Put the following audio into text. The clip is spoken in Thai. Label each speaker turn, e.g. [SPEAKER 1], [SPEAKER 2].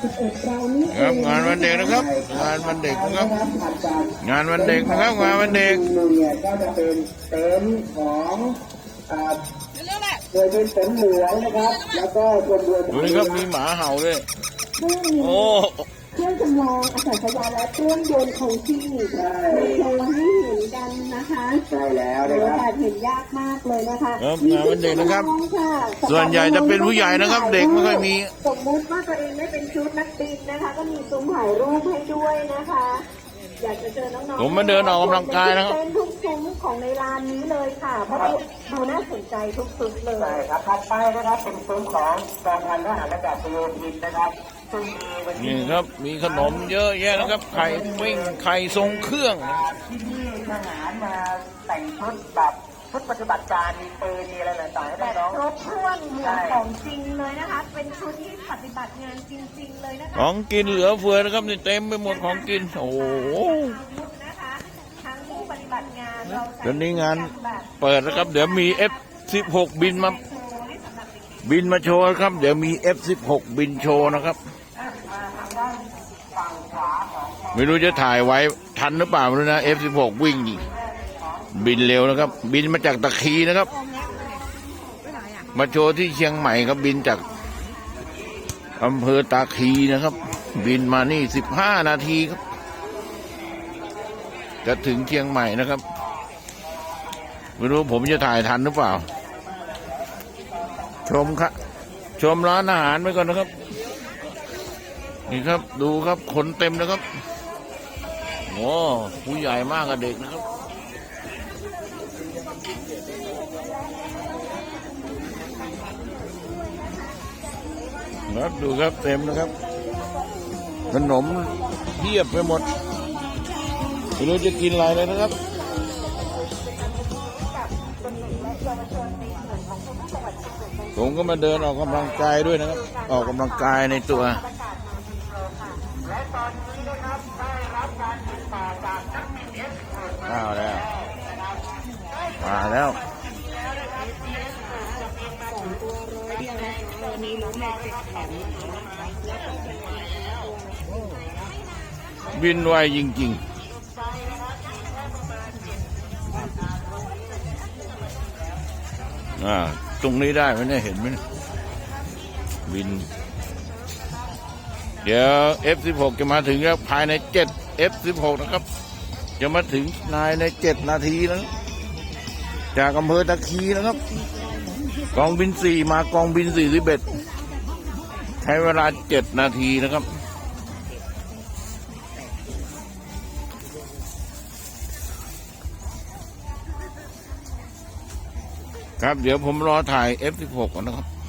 [SPEAKER 1] 11เรานี่เอ
[SPEAKER 2] ครับ
[SPEAKER 1] ง
[SPEAKER 2] งานวันเด็กนะครับ งานวันเด็กนะครับ
[SPEAKER 1] ถัดจาก
[SPEAKER 2] งานวันเด็กนะครับงานวันเด็ก
[SPEAKER 1] หนึ่งเนี่ยก็จะเป็นเต็นท์ของอ่าโดยเป็นฝนหลวงนะครับ แล้วก็รวมรวม
[SPEAKER 2] ดูนี่ครับมีหมาเห่าด้วย
[SPEAKER 3] เครื่องนี้
[SPEAKER 2] โอ้
[SPEAKER 3] เครื่องจำลองอากาศยานและเครื่องยนต์ของที่
[SPEAKER 1] ใช่
[SPEAKER 3] โชว์ให้เห็นกันนะคะ
[SPEAKER 1] ใช่แล้ว
[SPEAKER 3] โอ้
[SPEAKER 1] นะครับ
[SPEAKER 3] แต่เห็นยากมากเลยนะคะ
[SPEAKER 2] ครับงานวันเด็กนะครับ
[SPEAKER 3] มีชุดจำลองค่ะ
[SPEAKER 2] ส่วนใหญ่จะเป็นผู้ใหญ่นะครับเด็กไม่ค่อยมี
[SPEAKER 3] สมมุติว่าตัวเองได้เป็นชุดนักบินนะคะ ก็มีซุ้มถ่ายรูปให้ด้วยนะคะ อยากจะเจอน้องๆ
[SPEAKER 2] ผมมาเดินออกกำลังกายนะครับ
[SPEAKER 3] เป็นทุกซุ้มของในร้านนี้เลยค่ะ เพราะดูน่าสนใจทุกซุ้มเล
[SPEAKER 1] ใช่
[SPEAKER 3] ย
[SPEAKER 1] ครับถัดไปนะครับเป็นซุ้มของกองพันทหารอากาศโยธินนะครับซึ่งมีวั น
[SPEAKER 2] นี่
[SPEAKER 1] นี้
[SPEAKER 2] ครับมีขนมเยอะแยะนะครับไข่ปิ้งไข่ทรงเครื่อง
[SPEAKER 1] ที่นี่ทหารมาแต่งชุดแบบชุดปฏิบัติการมีปืนมีอะไรต่างๆให้
[SPEAKER 3] แต่
[SPEAKER 1] น้อง
[SPEAKER 3] ครบถ้วนเหมือนของจริงเลยนะคะ เป็นชุดที่ปฏิบัติงานจริง ๆ เลยนะคะ
[SPEAKER 2] ของกินเหลือเฟือนะครับนี่เต็มไปหมดของกิน โอ้โห
[SPEAKER 3] นะคะทั้งผู้ปฏิบัติงานเราใส่
[SPEAKER 2] เดี๋ยวนี้งาน
[SPEAKER 3] แบบ
[SPEAKER 2] เปิดนะครับ เดี๋ยวมี F16 บินมา
[SPEAKER 3] โชว์ให้สำหรับเด็ก
[SPEAKER 2] บินมาโชว์นะครับ เดี๋ยวมี F16 บินโชว์นะครับ ไม่รู้จะถ่ายไว้ทันหรือเปล่าไม่รู้นะ F16 วิ่งบินเร็วนะครับ บินมาจากตะคีนะครับ มาโชว์ที่เชียงใหม่ครับบินจากอำเภอตาคีนะครับ บินมานี่สิบห้านาทีครับ จะถึงเชียงใหม่นะครับไม่รู้ผมจะถ่ายทันหรือเปล่า ชมครับชมร้านอาหารไปก่อนนะครับ นี่ครับดูครับคนเต็มนะครับโอ้ผู้ใหญ่มากกับเด็กนะครับครับดูครับเต็มนะครับ ขนมเพียบไปหมดไม่รู้จะกินอะไรเลยนะครับผมก็มาเดินออกกำลังกายด้วยนะครับ ออกกำลังกายในตัว มาแล้วมาแล้วบินไวจริงๆอ่าตรงนี้ได้ไหมเนี่ยเห็นไหมเนี่ยบิน เดี๋ยว F16 จะมาถึงแล้วภายใน 7 F16 นะครับ จะมาถึงนายใน 7 นาทีแล้วจากอำเภอตะคีนะครับ กองบิน 4 มากองบิน41ใช้เวลา 7 นาทีนะครับครับ เดี๋ยวผมรอถ่าย F16 ก่อนนะครับ